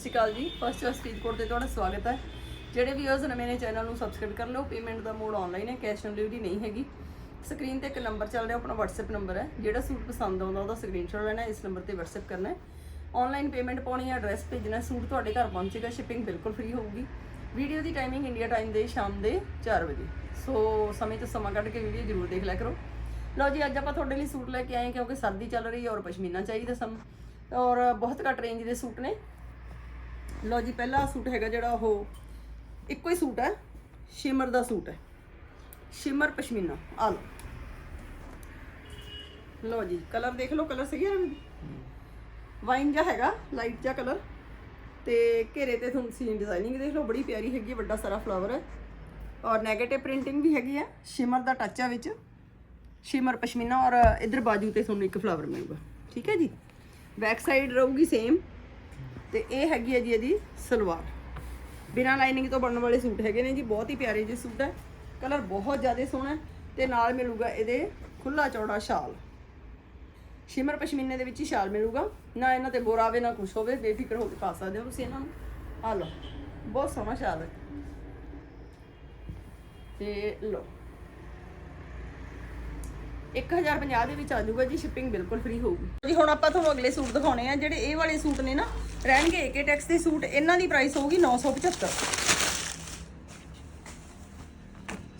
ਸਤਿ ਸ਼੍ਰੀ ਅਕਾਲ ਜੀ। First class Faridkot ਤੇ ਤੁਹਾਡਾ ਸਵਾਗਤ ਹੈ। ਜਿਹੜੇ ਵੀਅਰਸ ਨਵੇਂ ਨੇ ਚੈਨਲ ਨੂੰ ਸਬਸਕ੍ਰਾਈਬ ਕਰ ਲਓ ਪੇਮੈਂਟ ਦਾ ਮੋਡ ਆਨਲਾਈਨ ਹੈ ਕੈਸ਼ ਔਨ ਡਿਲੀਵਰੀ ਨਹੀਂ ਹੈਗੀ। ਸਕਰੀਨ ਤੇ ਇੱਕ ਨੰਬਰ ਚੱਲ ਰਿਹਾ, ਆਪਣਾ WhatsApp ਨੰਬਰ ਹੈ। ਜਿਹੜਾ ਸੂਟ ਪਸੰਦ ਆਉਂਦਾ, ਉਹਦਾ ਸਕਰੀਨਸ਼ਾਟ ਲੈਣਾ ਇਸ ਨੰਬਰ ਤੇ WhatsApp ਕਰਨਾ ਹੈ। ਆਨਲਾਈਨ ਪੇਮੈਂਟ ਪਾਉਣੀ ਹੈ ਐਡਰੈਸ ਭੇਜਣਾ ਸੂਟ ਤੁਹਾਡੇ ਘਰ ਪਹੁੰਚੇਗਾ ਸ਼ਿਪਿੰਗ ਬਿਲਕੁਲ ਫ੍ਰੀ ਹੋਊਗੀ। ਵੀਡੀਓ ਦੀ ਟਾਈਮਿੰਗ ਇੰਡੀਆ ਟਾਈਮ ਦੇ ਸ਼ਾਮ ਦੇ 4 ਵਜੇ। ਸੋ ਸਮੇਂ ਤੋਂ ਸਮਾਂ ਕੱਢ ਕੇ ਵੀਡੀਓ ਜ਼ਰੂਰ ਦੇਖ ਲਿਆ ਕਰੋ। ਲਓ ਜੀ, ਅੱਜ ਆਪਾਂ ਤੁਹਾਡੇ ਲਈ ਸੂਟ ਲੈ ਕੇ ਆਏ ਕਿਉਂਕਿ ਸਰਦੀ ਚੱਲ ਰਹੀ ਹੈ ਔਰ ਪਸ਼ਮੀਨਾ ਚਾਹੀਦਾ ਸਾਨੂੰ। ਔਰ ਬਹੁਤ ਘੱਟ ਰੇਂਜ ਦੇ ਸੂਟ ਨੇ। ਲਓ ਜੀ, ਪਹਿਲਾ ਸੂਟ ਹੈਗਾ ਜਿਹੜਾ ਉਹ ਇੱਕੋ ਹੀ ਸੂਟ ਹੈ। ਸ਼ਿਮਰ ਦਾ ਸੂਟ ਹੈ। ਸ਼ਿਮਰ ਪਸ਼ਮੀਨਾ, ਆ ਲਓ। ਲਓ ਜੀ, ਕਲਰ ਦੇਖ ਲਓ, ਕਲਰ ਸਹੀ ਹੈ ਵਾਈਨ ਜਿਹਾ ਹੈਗਾ, ਲਾਈਟ ਜਿਹਾ ਕਲਰ। ਤੇ ਘੇਰੇ ਤੇ ਤੁਹਾਨੂੰ ਸੀਨ ਡਿਜ਼ਾਈਨਿੰਗ ਦੇਖ ਲਓ, ਬੜੀ ਪਿਆਰੀ ਹੈਗੀ, ਵੱਡਾ ਸਾਰਾ ਫਲਾਵਰ ਹੈ। ਔਰ 네ਗੇਟਿਵ ਪ੍ਰਿੰਟਿੰਗ ਵੀ ਹੈਗੀ ਹੈ, ਸ਼ਿਮਰ ਦਾ ਟੱਚ ਆ ਵਿੱਚ। ਸ਼ਿਮਰ ਪਸ਼ਮੀਨਾ ਔਰ ਇਧਰ ਬਾਜੂ ਤੇ ਤੁਹਾਨੂੰ ਇੱਕ ਫਲਾਵਰ ਮਿਲੂਗਾ। ਠੀਕ ਹੈ ਜੀ? ਬੈਕ ਸਾਈਡ ਰਹੂਗੀ ਸੇਮ ਤੇ ਇਹ ਹੈਗੀ ਹੈ ਜੀ ਇਹਦੀ ਸਲਵਾਰ। ਬਿਨਾਂ ਲਾਈਨਿੰਗ ਤੋਂ ਬਣਨ ਵਾਲੇ ਸੂਟ ਹੈਗੇ ਨੇ ਜੀ, ਬਹੁਤ ਹੀ ਪਿਆਰੇ ਜਿਹੇ ਸੂਟ ਹੈ। ਕਲਰ ਬਹੁਤ ਜ਼ਿਆਦਾ ਸੋਹਣਾ ਹੈ ਤੇ ਨਾਲ ਮਿਲੂਗਾ ਇਹਦੇ ਖੁੱਲਾ ਚੌੜਾ ਸ਼ਾਲ। ਸ਼ਿਮਰ ਪਸ਼ਮੀਨੇ ਦੇ ਵਿੱਚ ਹੀ ਸ਼ਾਲ ਮਿਲੂਗਾ। ਨਾ ਇਹਨਾਂ ਤੇ ਬੋਰਾ ਆਵੇ, ਨਾ ਕੁਛ ਹੋਵੇ, ਬੇਫਿਕਰ ਹੋ ਕੇ ਪਾ ਸਕਦੇ ਹੋ ਤੁਸੀਂ ਇਹਨਾਂ ਨੂੰ। ਆ ਲਓ, ਬਹੁਤ ਸੋਹਣਾ ਸ਼ਾਲ ਹੈ। ਤੇ ਲਓ 1050 ਦੇ ਵਿੱਚ ਆ ਜਾਊਗਾ ਜੀ ਸ਼ਿਪਿੰਗ ਬਿਲਕੁਲ ਫ੍ਰੀ ਹੋਊਗੀ। ਜੀ, ਹੁਣ ਆਪਾਂ ਤੁਹਾਨੂੰ ਅਗਲੇ ਸੂਟ ਦਿਖਾਉਣੇ ਆ, ਜਿਹੜੇ ਇਹ ਵਾਲੇ ਸੂਟ ਨੇ ਨਾ, ਰਹਿਣਗੇ ਏਕੇ ਟੈਕਸ ਦੇ ਸੂਟ, ਇਹਨਾਂ ਦੀ ਪ੍ਰਾਈਸ ਹੋਊਗੀ 975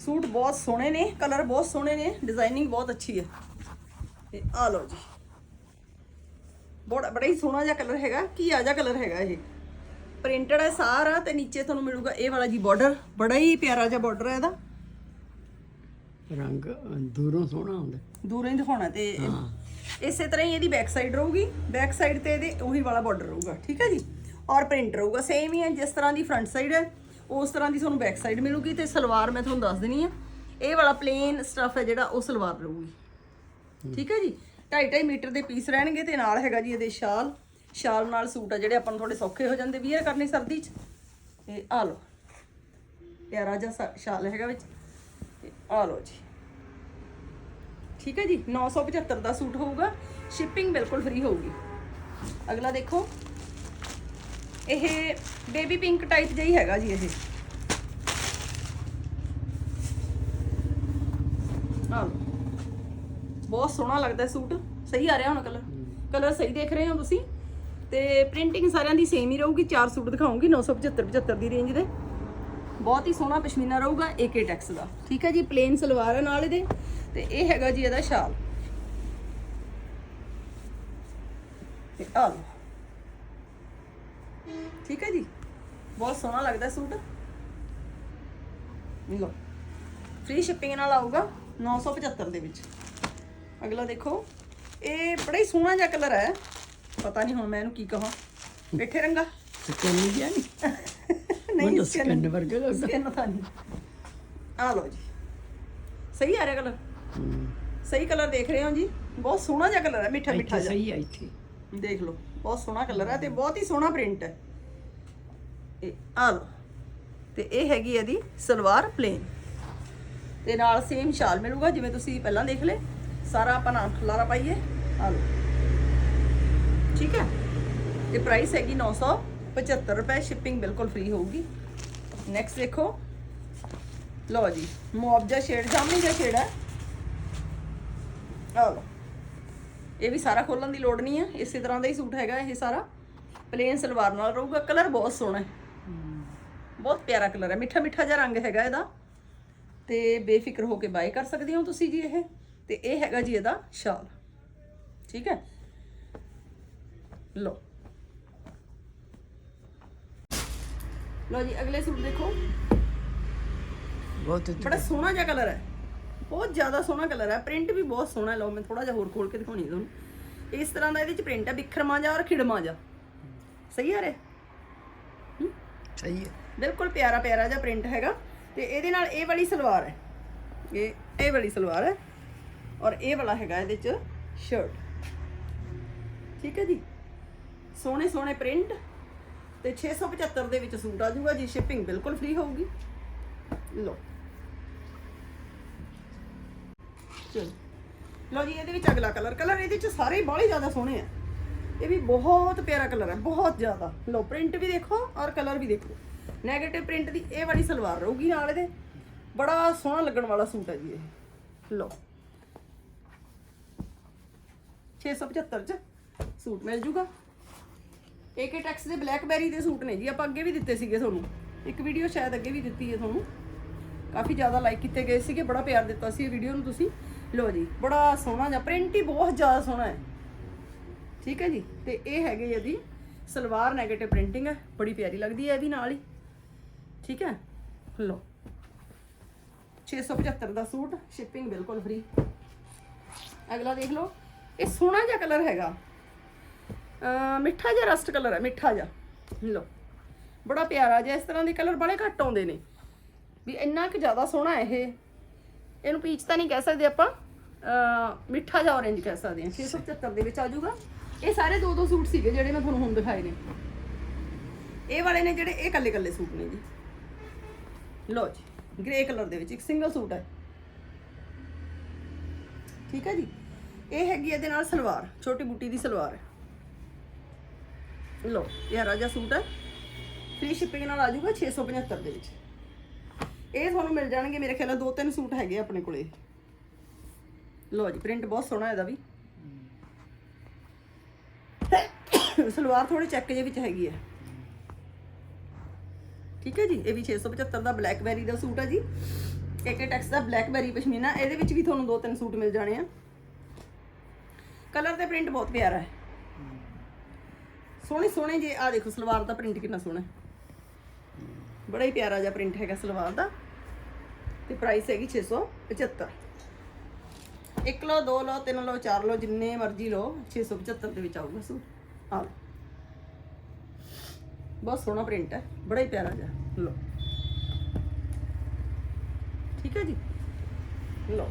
ਸੂਟ ਬਹੁਤ ਸੋਹਣੇ ਨੇ ਕਲਰ ਬਹੁਤ ਸੋਹਣੇ ਨੇ ਡਿਜ਼ਾਈਨਿੰਗ ਬਹੁਤ ਅੱਛੀ ਹੈ। ਤੇ ਆ ਲਓ ਜੀ। ਬਹੁਤ, ਬੜਾ ਹੀ ਸੋਹਣਾ ਜਿਹਾ ਕਲਰ ਹੈਗਾ, ਕੀ ਆ ਜਿਹਾ ਕਲਰ ਹੈਗਾ ਇਹ? ਪ੍ਰਿੰਟਡ ਹੈ ਸਾਰਾ ਤੇ ਨੀਚੇ ਤੁਹਾਨੂੰ ਮਿਲੂਗਾ ਇਹ ਵਾਲਾ ਜੀ ਬਾਰਡਰ ਬੜਾ ਹੀ ਪਿਆਰਾ ਜਿਹਾ ਬਾਰਡਰ ਹੈ ਇਹਦਾ। ਰੰਗ ਦੂਰੋਂ ਸੋਹਣਾ ਹੁੰਦਾ ਦੂਰੋਂ ਹੀ ਦਿਖਾਉਣਾ ਤੇ ਇਸੇ ਤਰ੍ਹਾਂ ਹੀ ਇਹਦੀ ਬੈਕ ਸਾਈਡ ਰਹੂਗੀ। ਬੈਕ ਸਾਈਡ ਤੇ ਇਹਦੇ ਉਹੀ ਵਾਲਾ ਬਾਰਡਰ ਰਹੂਗਾ ਠੀਕ ਹੈ ਜੀ? ਔਰ ਪ੍ਰਿੰਟ ਰਹੂਗਾ ਸੇਮ ਹੀ ਹੈ ਜਿਸ ਤਰ੍ਹਾਂ ਦੀ ਫਰੰਟ ਸਾਈਡ ਹੈ ਉਸ ਤਰ੍ਹਾਂ ਦੀ ਤੁਹਾਨੂੰ ਬੈਕ ਸਾਈਡ ਮਿਲੂਗੀ ਤੇ ਸਲਵਾਰ ਮੈਂ ਤੁਹਾਨੂੰ ਦੱਸ ਦੇਣੀ ਆ ਇਹ ਵਾਲਾ ਪਲੇਨ ਸਟਫ ਹੈ ਜਿਹੜਾ ਉਹ ਸਲਵਾਰ ਰਹੂਗੀ। ਠੀਕ ਹੈ ਜੀ? 2.5 ਮੀਟਰ ਦੇ ਪੀਸ ਰਹਿਣਗੇ ਤੇ ਨਾਲ ਹੈਗਾ ਜੀ ਇਹਦੇ ਸ਼ਾਲ। ਸ਼ਾਲ ਨਾਲ ਸੂਟ ਆ ਜਿਹੜੇ ਆਪਾਂ ਨੂੰ ਥੋੜੇ ਸੌਖੇ ਹੋ ਜਾਂਦੇ ਵੀਅਰ ਕਰਨੇ ਸਰਦੀ 'ਚ। ਤੇ ਆ ਲਓ। ਪਿਆਰਾ ਜਿਹਾ ਸ਼ਾਲ ਹੈਗਾ ਵਿੱਚ। ਆ ਲਓ ਜੀ। ਠੀਕ ਹੈ ਜੀ 975 ਦਾ ਸੂਟ ਹੋਊਗਾ ਸ਼ਿਪਿੰਗ ਬਿਲਕੁਲ ਫ੍ਰੀ ਹੋਊਗੀ। ਅਗਲਾ ਦੇਖੋ, ਇਹ ਬੇਬੀ ਪਿੰਕ ਟਾਈਪ ਜਿਹਾ ਹੀ ਹੈਗਾ ਜੀ ਇਹ। ਆਹ ਬਹੁਤ ਸੋਹਣਾ ਲੱਗਦਾ ਸੂਟ, ਸਹੀ ਆ ਰਿਹਾ ਹੁਣ ਕਲਰ ਕਲਰ ਸਹੀ ਦੇਖ ਰਹੇ ਹੋ ਤੁਸੀਂ। ਤੇ ਪ੍ਰਿੰਟਿੰਗ ਸਾਰਿਆਂ ਦੀ ਸੇਮ ਹੀ ਰਹੂਗੀ, ਚਾਰ ਸੂਟ ਦਿਖਾਉਂਗੀ 975 75 ਦੀ ਰੇਂਜ ਦੇ। ਬਹੁਤ ਹੀ ਸੋਹਣਾ ਪਸ਼ਮੀਨਾ ਰਹੂਗਾ ਏਕੇ ਟੈਕਸ ਦਾ। ਠੀਕ ਹੈ ਜੀ ਪਲੇਨ ਸਲਵਾਰ ਹੈ ਨਾਲ ਇਹਦੇ। ਤੇ ਇਹ ਹੈਗਾ ਜੀ ਇਹਦਾ ਸ਼ਾਲ। ਤੇ ਆ ਲਓ। ਠੀਕ ਹੈ ਜੀ, ਬਹੁਤ ਸੋਹਣਾ ਲੱਗਦਾ ਸੂਟ। ਲਓ ਫ੍ਰੀ ਸ਼ਿਪਿੰਗ ਨਾਲ ਆਊਗਾ 975 ਦੇ ਵਿੱਚ। ਅਗਲਾ ਦੇਖੋ, ਇਹ ਬੜਾ ਹੀ ਸੋਹਣਾ ਜਿਹਾ ਕਲਰ ਹੈ। ਪਤਾ ਨਹੀਂ ਹੁਣ ਮੈਂ ਇਹਨੂੰ ਕੀ ਕਹਾਂ। ਬੈਠੇ ਰੰਗਾ। ਸਕਿਨ ਜਿਹਾ ਨਹੀਂ ਨਹੀਂ ਮੈਨੂੰ ਸਕਿਨ ਵਰਗਾ ਲੱਗਦਾ। ਸਕਿਨ ਤਾਂ ਨਹੀਂ? ਆ ਲਓ ਜੀ। ਸਹੀ ਆ ਰਿਹਾ ਕਲਰ ਹੂੰ। ਸਹੀ ਕਲਰ ਦੇਖ ਰਹੇ ਹੋ ਜੀ? ਬਹੁਤ ਸੋਹਣਾ ਜਿਹਾ ਕਲਰ ਹੈ ਮਿੱਠਾ ਮਿੱਠਾ ਜਿਹਾ। ਸਹੀ ਆ ਇੱਥੇ। ਦੇਖ ਲਓ ਬਹੁਤ ਸੋਹਣਾ ਕਲਰ ਹੈ ਤੇ ਬਹੁਤ ਹੀ ਸੋਹਣਾ ਪ੍ਰਿੰਟ ਹੈ ਇਹ ਆ ਲਓ। ਤੇ ਇਹ ਹੈਗੀ ਇਹਦੀ ਸਲਵਾਰ ਪਲੇਨ ਤੇ ਨਾਲ ਸੇਮ ਸ਼ਾਲ ਮਿਲੂਗਾ ਜਿਵੇਂ ਤੁਸੀਂ ਪਹਿਲਾਂ ਦੇਖ ਲਏ। ਸਾਰਾ ਆਪਾਂ ਨਾਮ ਖਲਾਰਾ ਪਾਈਏ। ਆ ਲਓ। ਠੀਕ ਹੈ ਤੇ ਪ੍ਰਾਈਸ ਹੈਗੀ 975 ਰੁਪਏ ਸ਼ਿਪਿੰਗ ਬਿਲਕੁਲ ਫ੍ਰੀ ਹੋਊਗੀ। ਨੈਕਸਟ ਦੇਖੋ। ਲਓ ਜੀ ਮੁਆਵਜ਼ਾ ਸ਼ੇਡ ਜਾਮਨੀ ਜਿਹਾ ਸ਼ੇਡ ਹੈ। ਆ ਲਓ। ਇਹ ਵੀ ਸਾਰਾ ਖੋਲਣ ਦੀ ਲੋੜ ਨਹੀਂ ਹੈ। ਇਸੇ ਤਰ੍ਹਾਂ ਦਾ ਹੀ ਸੂਟ ਹੈਗਾ ਇਹ ਸਾਰਾ। ਪਲੇਨ ਸਲਵਾਰ ਨਾਲ ਰਹੂਗਾ। ਕਲਰ ਬਹੁਤ ਸੋਹਣਾ ਹੈ। ਬਹੁਤ ਪਿਆਰਾ ਕਲਰ ਹੈ। ਮਿੱਠਾ ਮਿੱਠਾ ਜਿਹਾ ਰੰਗ ਹੈਗਾ ਇਹਦਾ। ਤੇ ਬੇਫਿਕਰ ਹੋ ਕੇ ਬਾਏ ਕਰ ਸਕਦੇ ਹੋ ਤੁਸੀਂ ਜੀ ਇਹ। ਤੇ ਇਹ ਹੈਗਾ ਜੀ ਇਹਦਾ ਸ਼ਾਲ। ਠੀਕ ਹੈ? ਲਓ। ਲਓ ਜੀ ਅਗਲੇ ਸੂਟ ਦੇਖੋ। ਬਹੁਤ ਬੜਾ ਸੋਹਣਾ ਜਿਹਾ ਕਲਰ ਹੈ। ਬਹੁਤ ਜ਼ਿਆਦਾ ਸੋਹਣਾ ਕਲਰ ਹੈ। ਪ੍ਰਿੰਟ ਵੀ ਬਹੁਤ ਸੋਹਣਾ ਹੈ। ਲਓ ਮੈਂ ਥੋੜਾ ਜਿਹਾ ਹੋਰ ਖੋਲ ਕੇ ਦਿਖਾਉਣੀ ਤੁਹਾਨੂੰ। ਇਸ ਤਰ੍ਹਾਂ ਦਾ ਇਹਦੇ ਚ ਪ੍ਰਿੰਟ ਹੈ। ਬਿਖਰਮਾ ਜਿਹਾ ਔਰ ਖਿੜਮਾ ਜਿਹਾ। ਸਹੀ ਆ ਰਿਹਾ ਸਹੀ ਹੈ। ਬਿਲਕੁਲ ਪਿਆਰਾ ਪਿਆਰਾ ਜਿਹਾ ਪ੍ਰਿੰਟ ਹੈਗਾ। ਤੇ ਇਹਦੇ ਨਾਲ ਇਹ ਵਾਲੀ ਸਲਵਾਰ ਹੈ। ਇਹ ਇਹ ਵਾਲੀ ਸਲਵਾਰ ਹੈ। ਔਰ ਇਹ ਵਾਲਾ ਹੈਗਾ ਇਹਦੇ ਚ ਸ਼ਰਟ ਠੀਕ ਹੈ ਜੀ? ਸੋਹਣੇ ਸੋਹਣੇ ਪ੍ਰਿੰਟ ਤੇ 675 ਦੇ ਵਿੱਚ ਸੂਟ ਆ ਜਾਊਗਾ, ਜੀ ਸ਼ਿਪਿੰਗ ਬਿਲਕੁਲ ਫ੍ਰੀ ਹੋਊਗੀ। ਲਓ। ਚਲੋ। ਲਓ ਜੀ, ਇਹਦੇ ਵਿੱਚ ਅਗਲਾ ਕਲਰ ਕਲਰ ਇਹਦੇ ਚ ਸਾਰੇ ਬਾਹਲੇ ਜ਼ਿਆਦਾ ਸੋਹਣੇ ਆ। ਇਹ ਵੀ ਬਹੁਤ ਪਿਆਰਾ ਕਲਰ ਹੈ ਬਹੁਤ ਜ਼ਿਆਦਾ। ਲੋ ਪ੍ਰਿੰਟ ਵੀ ਦੇਖੋ ਔਰ ਕਲਰ ਵੀ ਦੇਖੋ। 네ਗੇਟਿਵ ਪ੍ਰਿੰਟ ਦੀ ਇਹ ਵਾਲੀ ਸਲਵਾਰ ਰਹੂਗੀ ਨਾਲ ਇਹਦੇ। ਬੜਾ ਸੋਹਣਾ ਲੱਗਣ ਵਾਲਾ ਸੂਟ ਹੈ ਜੀ ਇਹ। ਲੋ 675 ਚ ਸੂਟ ਮਿਲ ਜੂਗਾ। ਏਕੇ ਟੈਕਸ ਦੇ ਬਲੈਕਬੈਰੀ ਦੇ ਸੂਟ ਨੇ ਜੀ, ਆਪਾਂ ਅੱਗੇ ਵੀ ਦਿੱਤੇ ਸੀਗੇ ਤੁਹਾਨੂੰ। ਇੱਕ ਵੀਡੀਓ ਸ਼ਾਇਦ ਅੱਗੇ ਵੀ ਦਿੱਤੀ ਹੈ ਤੁਹਾਨੂੰ। ਕਾਫੀ ਜ਼ਿਆਦਾ ਲਾਈਕ ਕੀਤੇ ਗਏ ਸੀਗੇ, ਬੜਾ ਪਿਆਰ ਦਿੱਤਾ ਸੀ ਇਹ ਵੀਡੀਓ ਨੂੰ ਤੁਸੀਂ। ਲੋ ਜੀ, ਬੜਾ ਸੋਹਣਾ ਜਿਹਾ ਪ੍ਰਿੰਟ ਹੀ ਬਹੁਤ ਜ਼ਿਆਦਾ ਸੋਹਣਾ ਹੈ। ਠੀਕ ਹੈ ਜੀ, ਤੇ ਇਹ ਹੈਗੇ ਇਹਦੀ ਸਲਵਾਰ 네ਗੇਟਿਵ ਪ੍ਰਿੰਟਿੰਗ ਹੈ, ਬੜੀ ਪਿਆਰੀ ਲੱਗਦੀ ਹੈ ਇਹ ਵੀ ਨਾਲ ਹੀ। ਠੀਕ ਹੈ ਲੋ 675 ਦਾ ਸੂਟ ਸ਼ਿਪਿੰਗ ਬਿਲਕੁਲ ਫ੍ਰੀ ਅਗਲਾ ਦੇਖ ਲਓ, ਇਹ ਸੋਹਣਾ ਜਿਹਾ ਕਲਰ ਹੈਗਾ। ਮਿੱਠਾ ਜਿਹਾ ਰਸਟ ਕਲਰ ਹੈ, ਮਿੱਠਾ ਜਿਹਾ। ਲੋ ਬੜਾ ਪਿਆਰਾ ਜਿਹਾ, ਇਸ ਤਰ੍ਹਾਂ ਦੇ ਕਲਰ ਬੜੇ ਘੱਟ ਆਉਂਦੇ ਨੇ। ਵੀ ਇੰਨਾ ਕਿ ਜ਼ਿਆਦਾ ਸੋਹਣਾ ਇਹ। ਇਹਨੂੰ ਪੀਚ ਤਾਂ ਨਹੀਂ ਕਹਿ ਸਕਦੇ ਆਪਾਂ। ਮਿੱਠਾ ਜਿਹਾ orange ਕਹਿ ਸਕਦੇ ਹਾਂ। 675 ਦੇ ਵਿੱਚ ਆ ਜਾਊਗਾ। ਇਹ ਸਾਰੇ ਦੋ ਦੋ ਸੂਟ ਸੀਗੇ ਜਿਹੜੇ ਮੈਂ ਤੁਹਾਨੂੰ ਹੁਣ ਦਿਖਾਏ ਨੇ। ਇਹ ਵਾਲੇ ਨੇ ਜਿਹੜੇ, ਇਹ ਕੱਲੇ ਕੱਲੇ ਸੂਟ ਨੇ ਜੀ। ਲੋ ਜੀ ਗ੍ਰੇ ਕਲਰ ਦੇ ਵਿੱਚ ਇੱਕ ਸਿੰਗਲ ਸੂਟ ਹੈ। ਠੀਕ ਹੈ ਜੀ? ਇਹ ਹੈਗੀ ਇਹਦੇ ਨਾਲ ਸਲਵਾਰ, ਛੋਟੀ ਬੂਟੀ ਦੀ ਸਲਵਾਰ। ਹੈ ਲੋ ਇਹ ਜਿਹਾ ਸੂਟ ਹੈ। ਫ੍ਰੀ ਸ਼ਿਪਿੰਗ ਨਾਲ ਆ ਜਾਊਗਾ 675 ਦੇ ਵਿੱਚ। ਇਹ ਤੁਹਾਨੂੰ ਮਿਲ ਜਾਣਗੇ ਮੇਰੇ ਖਿਆਲ ਨਾਲ ਦੋ ਤਿੰਨ ਸੂਟ ਹੈਗੇ ਆ ਆਪਣੇ ਕੋਲੇ। ਲੋ ਜੀ ਪ੍ਰਿੰਟ ਬਹੁਤ ਸੋਹਣਾ ਇਹਦਾ ਵੀ। ਸਲਵਾਰ ਥੋੜੀ ਚੈੱਕ ਜੇ ਵਿੱਚ ਹੈਗੀ ਹੈ ਠੀਕ ਹੈ ਜੀ, ਇਹ ਵੀ 675 ਦਾ ਬਲੈਕਬੈਰੀ ਦਾ ਸੂਟ ਹੈ ਜੀ। ਏਕੇ ਟੈਕਸ ਦਾ ਬਲੈਕਬੈਰੀ ਪਸ਼ਮੀਨਾ, ਇਹਦੇ ਵਿੱਚ ਵੀ ਤੁਹਾਨੂੰ ਦੋ ਤਿੰਨ ਸੂਟ ਮਿਲ ਜਾਣੇ ਆ। ਕਲਰ ਤੇ ਪ੍ਰਿੰਟ ਬਹੁਤ ਪਿਆਰਾ ਹੈ। ਸੋਹਣੇ ਸੋਹਣੇ ਜੇ ਆ ਦੇਖੋ ਸਲਵਾਰ ਦਾ ਪ੍ਰਿੰਟ ਕਿੰਨਾ ਸੋਹਣਾ ਹੈ। ਬੜਾ ਹੀ ਪਿਆਰਾ ਜਿਹਾ ਪ੍ਰਿੰਟ ਹੈਗਾ ਸਲਵਾਰ ਦਾ। ਤੇ ਪ੍ਰਾਈਸ ਹੈਗੀ 675 ਇੱਕ ਲਓ, ਦੋ ਲਓ, ਤਿੰਨ ਲਓ, ਚਾਰ ਲਓ, ਜਿੰਨੇ ਮਰਜ਼ੀ ਲਓ 675 ਦੇ ਵਿੱਚ ਆਊਗਾ ਸੂਟ। ਆ ਬਹੁਤ ਸੋਹਣਾ ਪ੍ਰਿੰਟ ਹੈ, ਬੜਾ ਹੀ ਪਿਆਰਾ ਜਿਹਾ। ਲਓ। ਠੀਕ ਹੈ ਜੀ? ਲਓ।